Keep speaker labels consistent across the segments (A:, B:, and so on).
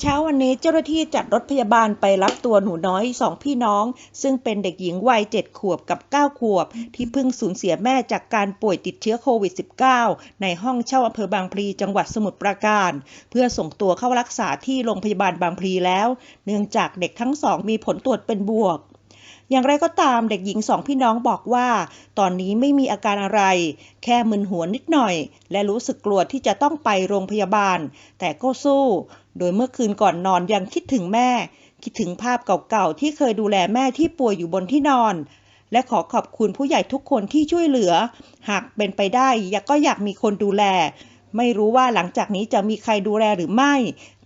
A: เช้าวันนี้เจ้าหน้าที่จัดรถพยาบาลไปรับตัวหนูน้อยสองพี่น้อง ซึ่งเป็นเด็กหญิงวัย7ขวบกับ9ขวบ ที่เพิ่งสูญเสียแม่จากการป่วยติดเชื้อโควิด -19 ในห้องเช่าอำเภอบางพลีจังหวัดสมุทรปราการ เพื่อส่งตัวเข้ารักษาที่โรงพยาบาลบางพลีแล้ว เนื่องจากเด็กทั้งสองมีผลตรวจเป็นบวก อย่างไรก็ตามเด็กหญิงสองพี่น้องบอกว่า ตอนนี้ไม่มีอาการอะไร แค่มึนหัวนิดหน่อย และรู้สึกกลัวที่จะต้องไปโรงพยาบาล แต่ก็สู้ โดยเมื่อคืนก่อนนอนยังคิดถึงแม่ คิดถึงภาพเก่าๆที่เคยดูแลแม่ที่ป่วยอยู่บนที่นอน และขอขอบคุณผู้ใหญ่ทุกคนที่ช่วยเหลือ หากเป็นไปได้ยก็อยากมีคนดูแลไม่รู้ว่าหลังจากนี้จะมีใครดูแลหรือไม่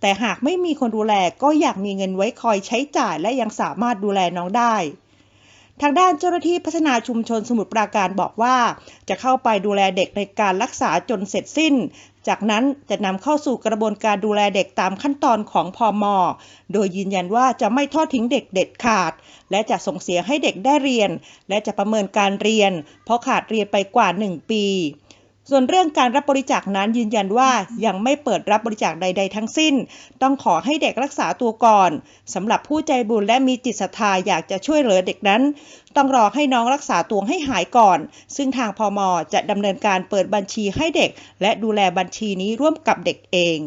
A: แต่หากไม่มีคนดูแลก็อยากมีเงินไว้คอยใช้จ่ายและยังสามารถดูแลน้องได้ ทางด้านเจ้าหน้าที่พัฒนาชุมชนสมุทรปราการบอกว่า จะเข้าไปดูแลเด็กในการรักษาจนเสร็จสิ้น จากนั้นจะนำเข้าสู่กระบวนการดูแลเด็กตามขั้นตอนของพอมโดยยืนยันว่าจะไม่ทอดทิ้งเด็กเด็ดขาด และจะส่งเสียให้เด็กได้เรียน และจะประเมินการเรียน เพราะขาดเรียนไปกว่า 1 ปี ส่วนเรื่องการรับบริจาคนั้นยืนยันว่ายังไม่เปิดรับบริจาคใด ๆ ทั้งสิ้น ต้องขอให้เด็กรักษาตัวก่อนสำหรับผู้ใจบุญและมีจิตศรัทธาอยากจะช่วยเหลือเด็กนั้น ต้องรอให้น้องรักษาตัวให้หายก่อน ซึ่งทางพมจะดำเนินการเปิดบัญชีให้เด็ก และดูแลบัญชีนี้ร่วมกับเด็กเอง